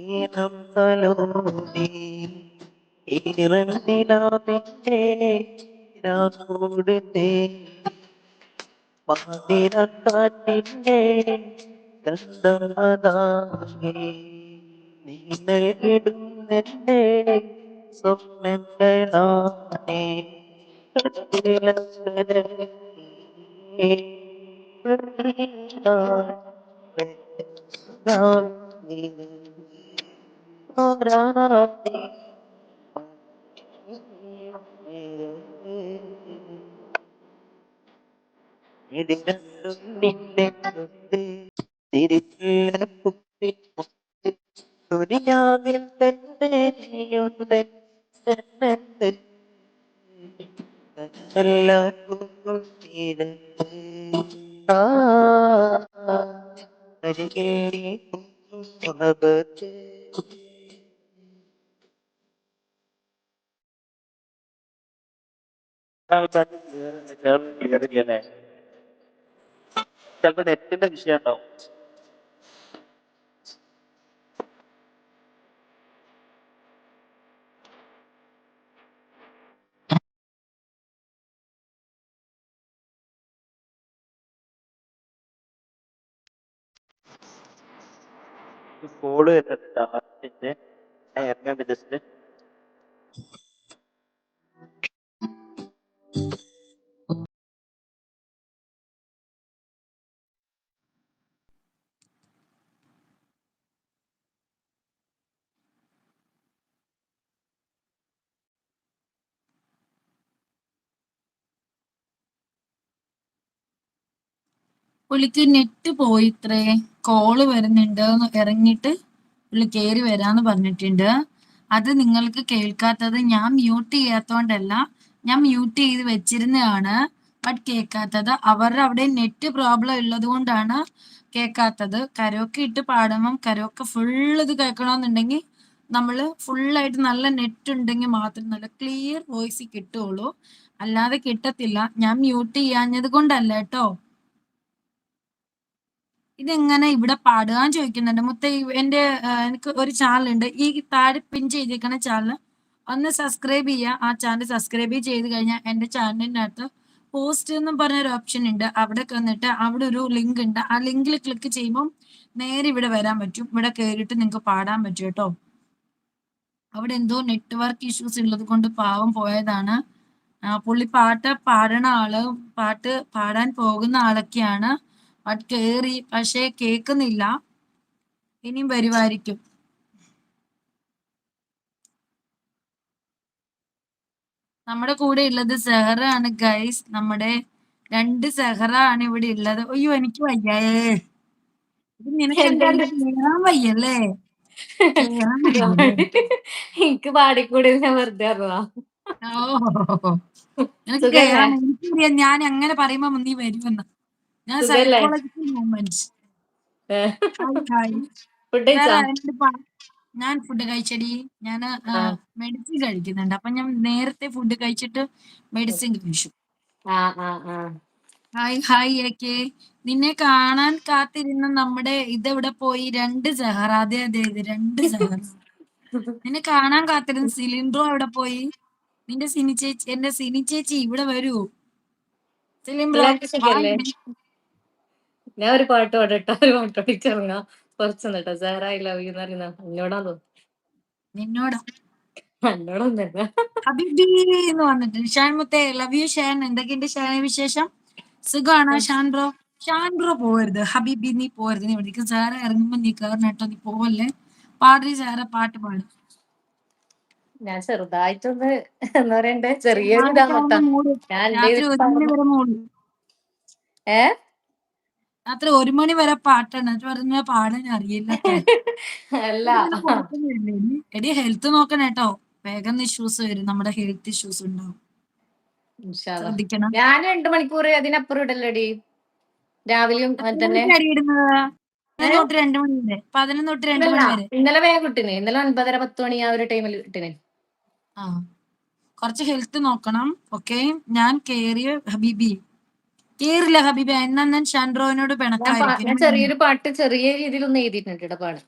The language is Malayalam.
ഈണം തലോടി ഈറന്നിലാവിന്റെ രാഗോട് തേടി പാതിരക്കാറ്റിന്റെ ഗന്ധമതാകെ നീ നേടുന്നെന്റെ സ്വപ്നങ്ങളാണേ. കുത്തി ദുനിയാവിൽ തന്നെ നീയുണ്ട് ജന്നത്ത് എല്ലാവർക്കും തീരത്ത് ആ അരികേറി മുഹബത്ത് ചിലപ്പോ നെറ്റിന്റെ വിഷയം ഉണ്ടാവും. കോൾ വരുന്നുണ്ട്. ഇറങ്ങാൻ ജസ്റ്റ് പുള്ളിക്ക് നെറ്റ് പോയിത്രേ കോൾ വരുന്നുണ്ട്. ഇറങ്ങിയിട്ട് പുള്ളി കയറി വരാന്ന് പറഞ്ഞിട്ടുണ്ട്. അത് നിങ്ങൾക്ക് കേൾക്കാത്തത് ഞാൻ മ്യൂട്ട് ചെയ്യാത്തോണ്ടല്ല. ഞാൻ മ്യൂട്ട് ചെയ്ത് വെച്ചിരുന്നതാണ്. ബട്ട് കേൾക്കാത്തത് അവരുടെ അവിടെ നെറ്റ് പ്രോബ്ലം ഉള്ളത് കൊണ്ടാണ് കേൾക്കാത്തത്. കരോക്കെ ഇട്ട് പാടുമ്പം കരോക്കെ ഫുൾ ഇത് കേൾക്കണമെന്നുണ്ടെങ്കിൽ നമ്മൾ ഫുള്ളായിട്ട് നല്ല നെറ്റ് ഉണ്ടെങ്കിൽ മാത്രം നല്ല ക്ലിയർ വോയിസ് കിട്ടുള്ളൂ അല്ലാതെ കിട്ടത്തില്ല. ഞാൻ മ്യൂട്ട് ചെയ്യാഞ്ഞത് കൊണ്ടല്ല കേട്ടോ. ഇതെങ്ങനെ ഇവിടെ പാടുക? ചോദിക്കുന്നുണ്ട്. മുത്ത എന്റെ എനിക്ക് ഒരു ചാനൽ ഉണ്ട് ഈ താഴെ പിൻ ചെയ്തിരിക്കുന്ന ചാനൽ ഒന്ന് സബ്സ്ക്രൈബ് ചെയ്യുക. ആ ചാനൽ സബ്സ്ക്രൈബ് ചെയ്ത് കഴിഞ്ഞാൽ എന്റെ ചാനലിന്റെ അകത്ത് പോസ്റ്റ് എന്ന് പറഞ്ഞ ഒരു ഓപ്ഷൻ ഉണ്ട്. അവിടെ വന്നിട്ട് അവിടെ ഒരു ലിങ്ക് ഉണ്ട്. ആ ലിങ്കിൽ ക്ലിക്ക് ചെയ്യുമ്പോൾ നേരെ ഇവിടെ വരാൻ പറ്റും. ഇവിടെ കയറിയിട്ട് നിങ്ങൾക്ക് പാടാൻ പറ്റും കേട്ടോ. അവിടെ എന്തോ നെറ്റ്വർക്ക് ഇഷ്യൂസ് ഉള്ളത് കൊണ്ട് പാവം പോയതാണ്. പുള്ളി പാട്ട് പാടണ ആൾ പാട്ട് പാടാൻ പോകുന്ന ആളൊക്കെയാണ്. ബട്ട് കേറി പക്ഷേ കേക്കുന്നില്ല. ഇനിയും വരുമായിരിക്കും. നമ്മുടെ കൂടെ ഉള്ളത് സെഹറ ആണ് ഗൈസ് നമ്മുടെ രണ്ട് സെഹറ ആണ് ഇവിടെ ഉള്ളത്. അയ്യോ എനിക്ക് വയ്യേ. നിനക്ക് വയ്യല്ലേ? എനിക്ക് പാടിക്കൂടെ ഞാൻ വെറുതെ അറിയാം ഓ. ഞാൻ അങ്ങനെ പറയുമ്പോ നീ വരുമെന്ന്. ഞാൻ? Psychological movement hi hi food വേറെ കഴിച്ചാ? ആരെങ്കിലും പ- ഞാൻ ഫുഡ് കഴിച്ചടി. ഞാൻ. മെഡിസിൻ കഴിക്കുന്നുണ്ട്. അപ്പൊ ഞാൻ നേരത്തെ ഫുഡ് കഴിച്ചിട്ട് മെഡിസിൻ കഴിച്ചു. ഹായ് ഹായ് ഏക്കെ നിന്നെ കാണാൻ കാത്തിരുന്ന നമ്മുടെ ഇതെവിടെ പോയി? രണ്ട് സഹറ. അതെ അതെ അതെ. രണ്ട് സഹറ. നിന്നെ കാണാൻ കാത്തിരുന്ന സിലിണ്ടറും അവിടെ പോയി? നിന്റെ സിനി ചേച്ചി എന്റെ സിനി ചേച്ചി ഇവിടെ വരൂ. സുഖല്ലേ ഞാൻ ഒരു പാട്ട് പാടട്ടെ ഒരു പാട്ട് പാടിച്ചിറങ്ങാം സാർ ഐ ലവ് യു എന്ന് പറയുന്ന നിന്നോട്? എന്നോടൊന്നല്ല ഹബീബി എന്ന് പറഞ്ഞിട്ട്. ഷാൻ മുത്തേ ലവ് യു ഷാൻ. എന്തൊക്കെയുണ്ട് ഷാൻ വിശേഷം? സുഖമാണോ ഷാൻ ബ്രോ? ഷാൻ ബ്രോ പോവരുത്. ഹബീബി നീ പോവരുത്. നീ ഇവിടേക്ക് സാറ ഇറങ്ങുമ്പോ നീ കയറണം കേട്ടോ നീ പോവല്ലേ? പാടി സാറ പാട്ട് പാടും. ഞാൻ ചെറുതായിട്ടൊന്ന് എന്താ പറയണ്ടേ? ചെറിയ ഇതാ ചെറുതായിട്ടൊന്ന് മൊത്തം. മൂടും. ഞാൻ എന്റെ രാത്രി ഇതിൽ ഒരു മണി പാടുമ്പോ- വരെ മൂടും. ഏ? രാത്രി ഒരു മണി വരെ പാട്ടാണ്. പറഞ്ഞ പാടാൻ അറിയില്ല അല്ല. എടി ഹെൽത്ത് നോക്കണം കേട്ടോ വേഗം ഇഷ്യൂസ് വരും. നമ്മുടെ ഹെൽത്ത് ഇഷ്യൂസ് ഉണ്ടാവും. ഞാൻ രണ്ടു മണിക്കൂർ അതിനപ്പുറം ഇടല്ലടി രാവിലെയും ഇന്നലെ വേഗം കിട്ടിന് ഇന്നലെ ഒൻപതര പത്ത് മണി ആ ഒരു ടൈമിൽ കിട്ടിന് കുറച്ച് ഹെൽത്ത് നോക്കണം. ഓക്കെ ഞാൻ കേറിയ ഹബീബി. കേറില്ല ഹബീബ. എന്നാ ഞാൻ ഷാൻഡ്രോനോട് ഞാൻ പാ- ഞാൻ പിണക്കായിരിക്കും. ചെറിയൊരു പാട്ട് ചെറിയ രീതിയിൽ ഒന്ന് എഴുതിയിട്ടുണ്ട് കേട്ടോ പാട്.